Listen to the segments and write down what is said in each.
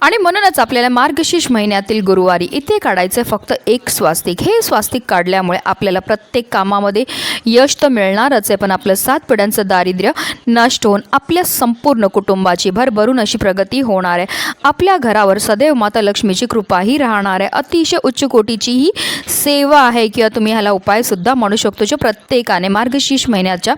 आणि म्हणूनच आपल्याला मार्गशीर्ष महिन्यातील गुरुवारी इथे काढायचं फक्त एक स्वास्तिक. हे स्वास्तिक काढल्यामुळे आपल्याला प्रत्येक कामामध्ये यश तर मिळणारच आहे पण आपलं सात पिढ्यांचं दारिद्र्य नष्ट होऊन आपल्या संपूर्ण कुटुंबाची भरभरून अशी प्रगती होणार आहे. आपल्या घरावर सदैव माता लक्ष्मीची कृपाही राहणार आहे. अतिशय उच्च कोटीची ही सेवा आहे किंवा तुम्ही ह्याला उपायसुद्धा म्हणू शकतो जो प्रत्येकाने मार्गशीर्ष महिन्याच्या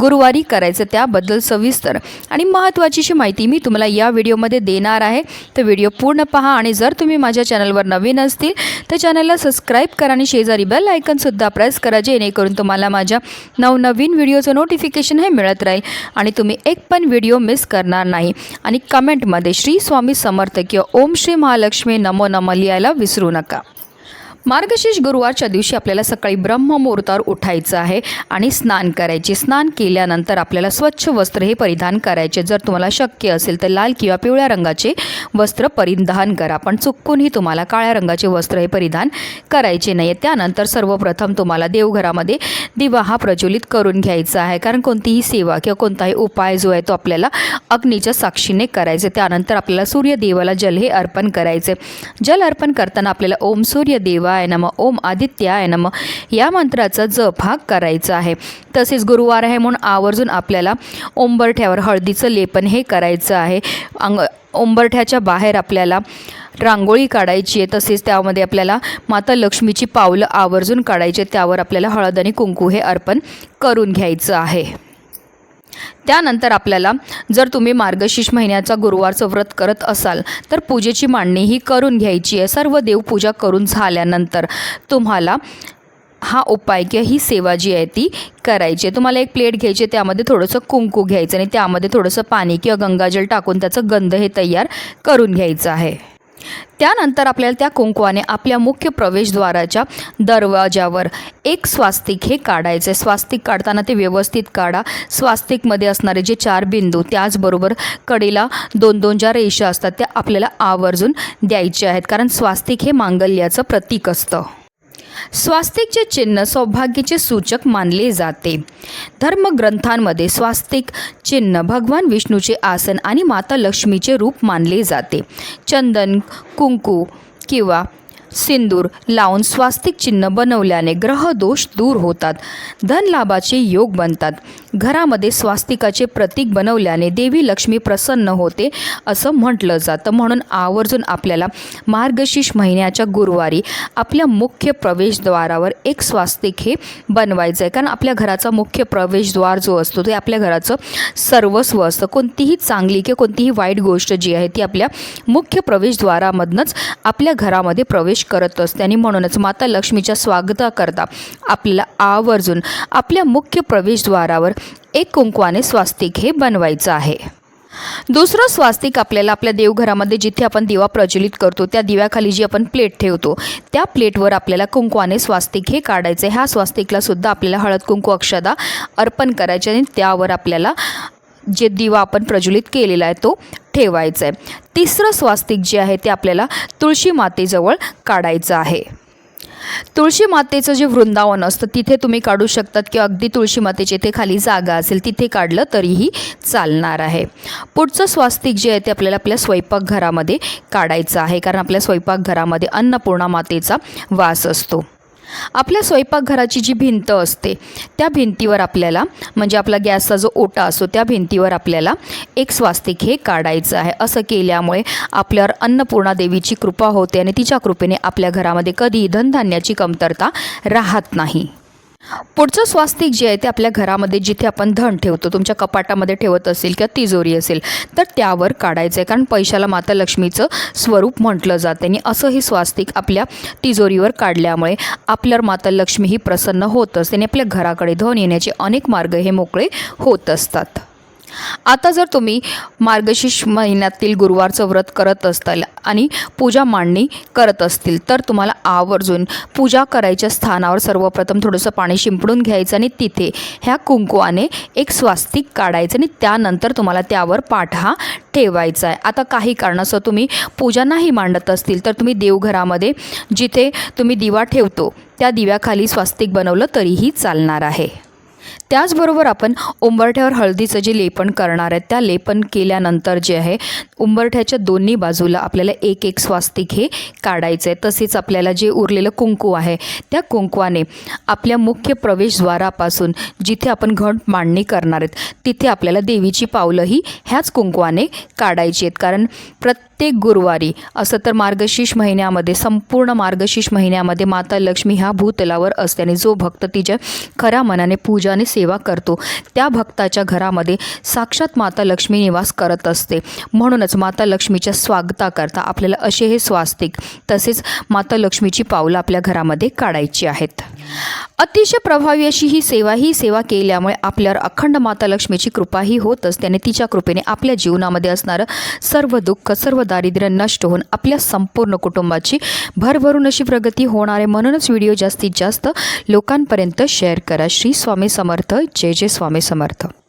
गुरुवारी करायचं त्याबद्दल सविस्तर. आणि महत्त्वाची माहिती मी तुम्हाला या व्हिडिओमध्ये देणार आहे. तर व्हिडिओ पूर्ण पहा आणि जर तुम्ही माझ्या चॅनलवर नवीन असतील तर चॅनलला सबस्क्राईब करा आणि शेजारी बेल आयकनसुद्धा प्रेस करा जेणेकरून तुम्हाला माझ्या नवनवीन व्हिडिओचं नोटिफिकेशन हे मिळत राहील आणि तुम्ही एक पण व्हिडिओ मिस करणार नाही. आणि कमेंटमध्ये श्री स्वामी समर्थ किंवा ओम श्री महालक्ष्मी नमो नम लिहायला विसरू नका. मार्गशीर्ष गुरुवारच्या दिवशी आपल्याला सकाळी ब्रह्ममुहूर्तावर उठायचं आहे आणि स्नान करायचे. स्नान केल्यानंतर आपल्याला स्वच्छ वस्त्र हे परिधान करायचे. जर तुम्हाला शक्य असेल तर लाल किंवा पिवळ्या रंगाचे वस्त्र परिधान करा. पण चुकूनही तुम्हाला काळ्या रंगाचे वस्त्र हे परिधान करायचे नाही त्यानंतर सर्वप्रथम तुम्हाला देवघरामध्ये दिवा हा प्रज्वलित करून घ्यायचा आहे. कारण कोणतीही सेवा किंवा कोणताही उपाय जो आहे तो आपल्याला अग्नीच्या साक्षीने करायचे. त्यानंतर आपल्याला सूर्यदेवाला जल हे अर्पण करायचे. जल अर्पण करताना आपल्याला ओम शिवाय नम ओम आदित्याय नम. या मंत्राचा जप हा करायचा आहे. तसेच गुरुवार आहे म्हणून आवर्जून आपल्याला ओंबरठ्यावर हळदीचं लेपन हे करायचं आहे. अंग ओंबरठ्याच्या बाहेर आपल्याला रांगोळी काढायची आहे. तसेच त्यामध्ये आपल्याला माता लक्ष्मीची पावलं आवर्जून काढायची त्यावर आपल्याला हळद आणि कुंकू हे अर्पण करून घ्यायचं आहे. त्यानंतर आपल्याला जर तुम्ही मार्गशीर्ष महिन्याचा गुरुवारचं व्रत करत असाल तर पूजेची मांडणी ही करून घ्यायची आहे. सर्व देवपूजा करून झाल्यानंतर तुम्हाला हा उपाय किंवा ही सेवा जी आहे ती करायची आहे. तुम्हाला एक प्लेट घ्यायची आहे, त्यामध्ये थोडंसं कुंकू घ्यायचं आणि त्यामध्ये थोडंसं पाणी किंवा गंगाजल टाकून त्याचं गंध हे तयार करून घ्यायचं आहे. त्यानंतर आपल्याला त्या कुंकवाने आपल्या मुख्य प्रवेशद्वाराच्या दरवाजावर एक स्वास्तिक हे काढायचं आहे स्वास्तिक काढताना ते व्यवस्थित काढा. स्वास्तिकमध्ये असणारे जे चार बिंदू त्याचबरोबर कडेला दोन दोन ज्या रेषा असतात त्या आपल्याला आवर्जून द्यायच्या आहेत. कारण स्वास्तिक हे मांगल्याचं प्रतीक असतं. स्वास्तिकचे चिन्ह सौभाग्याचे सूचक मानले जाते. धर्मग्रंथांमध्ये स्वास्तिक चिन्ह भगवान विष्णूचे आसन आणि माता लक्ष्मीचे रूप मानले जाते. चंदन कुंकू किंवा सिंदूर लावून स्वास्तिक चिन्ह बनवल्याने ग्रहदोष दूर होतात. धनलाभाचे योग बनतात. घरामध्ये स्वास्तिकाचे प्रतीक बनवल्याने देवी लक्ष्मी प्रसन्न होते असं म्हटलं जातं. म्हणून आवर्जून आपल्याला मार्गशीर्ष महिन्याच्या गुरुवारी आपल्या मुख्य प्रवेशद्वारावर एक स्वास्तिक हे बनवायचं आहे कारण आपल्या घराचा मुख्य प्रवेशद्वार जो असतो ते आपल्या घराचं सर्वस्व असतं. कोणतीही चांगली किंवा कोणतीही वाईट गोष्ट जी आहे ती आपल्या मुख्य प्रवेशद्वारामधनंच आपल्या घरामध्ये प्रवेश करत असते. आणि म्हणूनच माता लक्ष्मीच्या स्वागताकरता आपल्याला आवर्जून आपल्या मुख्य प्रवेशद्वारावर एक कुंकवाने स्वास्तिक हे बनवायचं आहे. दुसरं स्वास्तिक आपल्याला आपल्या देवघरामध्ये जिथे आपण दिवा प्रज्वलित करतो त्या दिव्याखाली जी आपण प्लेट ठेवतो त्या प्लेटवर आपल्याला कुंकवाने स्वास्तिक हे काढायचे ह्या स्वास्तिकला सुद्धा आपल्याला हळद कुंकू अक्षदा अर्पण करायचे आणि त्यावर आपल्याला जे दिवा आपण प्रज्वलित केलेला आहे तो ठेवायचा आहे. तिसरं स्वास्तिक जे आहे ते आपल्याला तुळशी मातेजवळ काढायचं आहे. तुळशी मातेचं जे वृंदावन असतं तिथे तुम्ही काढू शकतात किंवा अगदी तुळशी मातेची इथे खाली जागा असेल तिथे काढलं तरीही चालणार आहे. पुढचं स्वास्तिक जे आहे ते आपल्याला आपल्या स्वयंपाकघरामध्ये काढायचं आहे कारण आपल्या स्वयंपाकघरामध्ये अन्नपूर्णा मातेचा वास असतो. आपल्या स्वयंपाकघराची जी भिंत असते त्या भिंतीवर आपल्याला म्हणजे आपला गॅसचा जो ओटा असतो त्या भिंतीवर आपल्याला एक स्वास्तिक हे काढायचं आहे. असं केल्यामुळे आपल्यावर अन्नपूर्णा देवीची कृपा होते आणि तिच्या कृपेने आपल्या घरामध्ये कधीही धनधान्याची कमतरता राहत नाही. पुढचं स्वास्तिक जे आहे ते आपल्या घरामध्ये जिथे आपण धन ठेवतो तुमच्या कपाटामध्ये ठेवत असेल किंवा तिजोरी असेल तर त्यावर काढायचं आहे कारण पैशाला माता लक्ष्मीचं स्वरूप म्हटलं जाते आणि असं हे स्वास्तिक आपल्या तिजोरीवर काढल्यामुळे आपल्यावर माता लक्ष्मी ही प्रसन्न होत असते आणि आपल्या घराकडे धन येण्याचे अनेक मार्ग हे मोकळे होत असतात. आता जर तुम्ही मार्गशीर्ष महिन्यातील गुरुवारचं व्रत करत असताल आणि पूजा मांडणी करत असतील तर तुम्हाला आवर्जून पूजा करायच्या स्थानावर सर्वप्रथम थोडंसं पाणी शिंपडून घ्यायचं आणि तिथे ह्या कुंकुवाने एक स्वास्तिक काढायचं आणि त्यानंतर तुम्हाला त्यावर पाठ हा ठेवायचा आहे. आता काही कारणास्तव तुम्ही पूजा नाही मांडत असतील तर तुम्ही देवघरामध्ये जिथे तुम्ही दिवा ठेवतो त्या दिव्याखाली स्वास्तिक बनवलं तरीही चालणार आहे. त्याचबरोबर आपण उंबरठ्यावर हळदीचं जे लेपन करणार आहे त्या लेपन केल्यानंतर जे आहे उंबरठ्याच्या दोन्ही बाजूला आपल्याला एक एक स्वास्तिक हे काढायचं आहे. तसेच आपल्याला जे उरलेलं कुंकू आहे त्या कुंकवाने आपल्या मुख्य प्रवेशद्वारापासून जिथे आपण घट मांडणी करणार आहेत तिथे आपल्याला देवीची पावलंही ह्याच कुंकवाने काढायची आहेत. कारण प्रत्येक गुरुवारी असं तर मार्गशीर्ष महिन्यामध्ये संपूर्ण मार्गशीर्ष महिन्यामध्ये माता लक्ष्मी ह्या भूतलावर असते आणि जो भक्त तिच्या खऱ्या मनाने पूजाने सेवा करतो. त्या भक्ताच्या घरामध्ये साक्षात माता लक्ष्मी निवास करत असते. म्हणूनच माता लक्ष्मीच्या स्वागताकरता आपल्याला असे हे स्वास्तिक तसेच माता लक्ष्मीची पावलं आपल्या घरामध्ये काढायची आहेत. अतिशय प्रभावी अशी ही सेवा ही सेवा केल्यामुळे आपल्यावर अखंड माता लक्ष्मीची कृपाही होत असते आणि तिच्या कृपेने आपल्या जीवनामध्ये असणारं सर्व दुःख सर्व दारिद्र्य नष्ट होऊन आपल्या संपूर्ण कुटुंबाची भरभरून अशी प्रगती होणार आहे. म्हणूनच व्हिडिओ जास्तीत जास्त लोकांपर्यंत शेअर करा. श्री स्वामी समर्थ. जे जे स्वामी समर्थ.